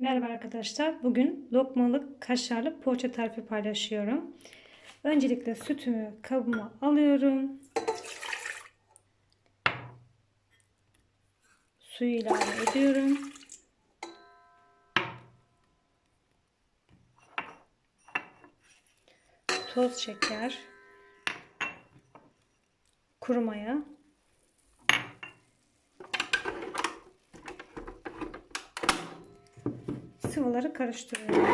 Merhaba arkadaşlar. Bugün lokmalık kaşarlı poğaça tarifi paylaşıyorum. Öncelikle sütümü kabıma alıyorum. Suyu ilave ediyorum. Toz şeker. Kuru maya. Sıvıları karıştırıyorum.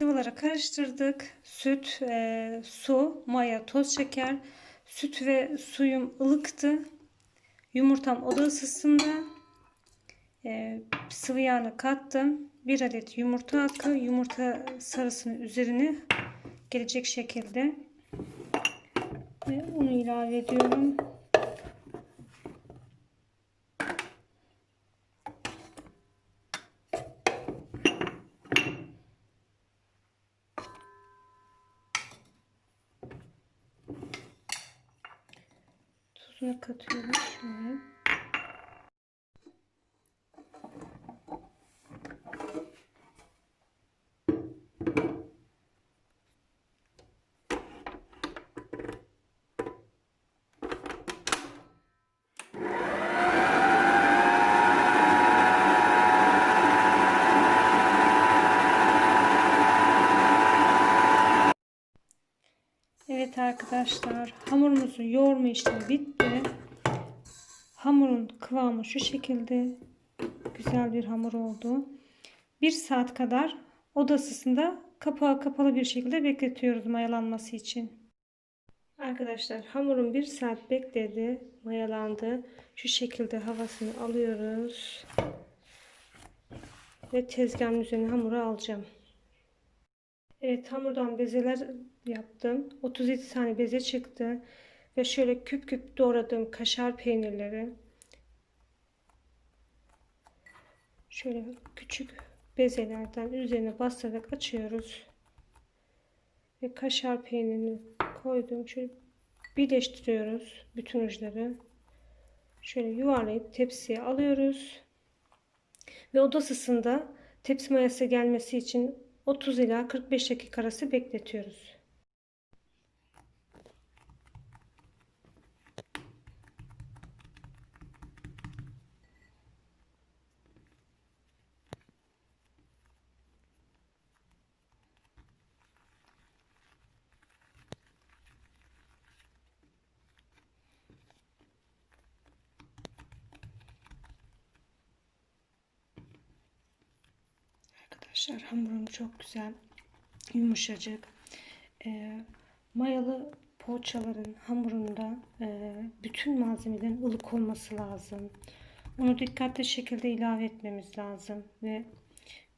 Sıvıları karıştırdık. Süt, e, su, maya, toz şeker. Süt ve suyum ılıktı. Yumurtam oda ısısında. E, sıvı yağını kattım. Bir adet yumurta akı. Yumurta sarısının üzerine gelecek şekilde. Ve unu ilave ediyorum. Tuzunu katıyorum şöyle. Evet arkadaşlar hamurumuzun yoğurma işlemi bitti. Hamurun kıvamı şu şekilde güzel bir hamur oldu. Bir saat kadar oda ısısında kapağı kapalı bir şekilde bekletiyoruz mayalanması için. Arkadaşlar hamurum bir saat bekledi mayalandı. Şu şekilde havasını alıyoruz. Ve tezgahın üzerine hamuru alacağım. Evet hamurdan bezeler yaptım. 37 tane beze çıktı. Ve şöyle küp küp doğradığım kaşar peynirleri şöyle küçük bezelerden üzerine basarak açıyoruz. Ve kaşar peynirini koydum. Şöyle birleştiriyoruz bütün uçları. Şöyle yuvarlayıp tepsiye alıyoruz. Ve oda ısısında tepsi mayası gelmesi için 30 ila 45 dakika arası bekletiyoruz. Arkadaşlar hamurum çok güzel, yumuşacık. E, mayalı poğaçaların hamurunda e, bütün malzemelerin ılık olması lazım. Onu dikkatli şekilde ilave etmemiz lazım ve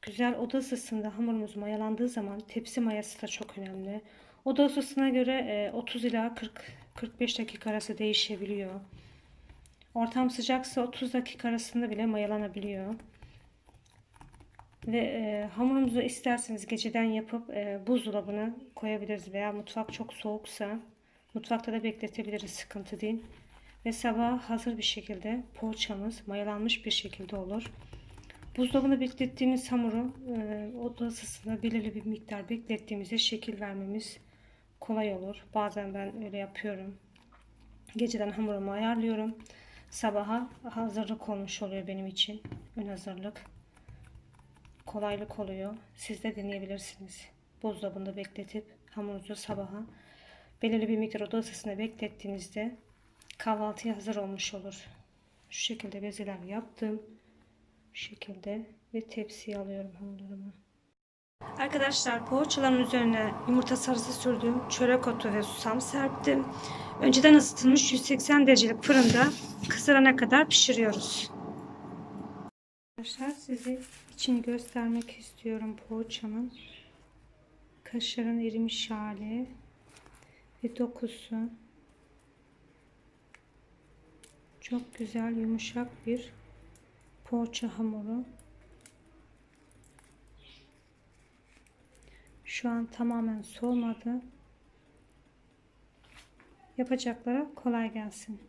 güzel oda ısısında hamurumuz mayalandığı zaman tepsi mayası da çok önemli. Oda ısısına göre e, 30 ila 40 45 dakika arası değişebiliyor. Ortam sıcaksa 30 dakika arasında bile mayalanabiliyor. Ve e, hamurumuzu isterseniz geceden yapıp e, buzdolabına koyabiliriz veya mutfak çok soğuksa mutfakta da bekletebiliriz sıkıntı değil. Ve sabah hazır bir şekilde poğaçamız mayalanmış bir şekilde olur. Buzdolabında beklettiğimiz hamuru e, oda ısısında belirli bir miktar beklettiğimizde şekil vermemiz kolay olur. Bazen ben öyle yapıyorum. Geceden hamurumu ayarlıyorum. Sabaha hazırlık olmuş oluyor benim için. Ön hazırlık kolaylık oluyor. Siz de deneyebilirsiniz. Buzdolabında bekletip hamurunuzu sabaha belirli bir miktar oda ısısında beklettiğinizde kahvaltıya hazır olmuş olur. Şu şekilde bezeler yaptım. Şu şekilde ve tepsiye alıyorum hamurlarımı. Arkadaşlar poğaçaların üzerine yumurta sarısı sürdüm. Çörek otu ve susam serptim. Önceden ısıtılmış 180 derecelik fırında kızarana kadar pişiriyoruz. Arkadaşlar size içini göstermek istiyorum poğaçamın. Kaşarın erimiş hali ve dokusu. Çok güzel yumuşak bir poğaça hamuru. Şu an tamamen soğumadı. Yapacaklara kolay gelsin.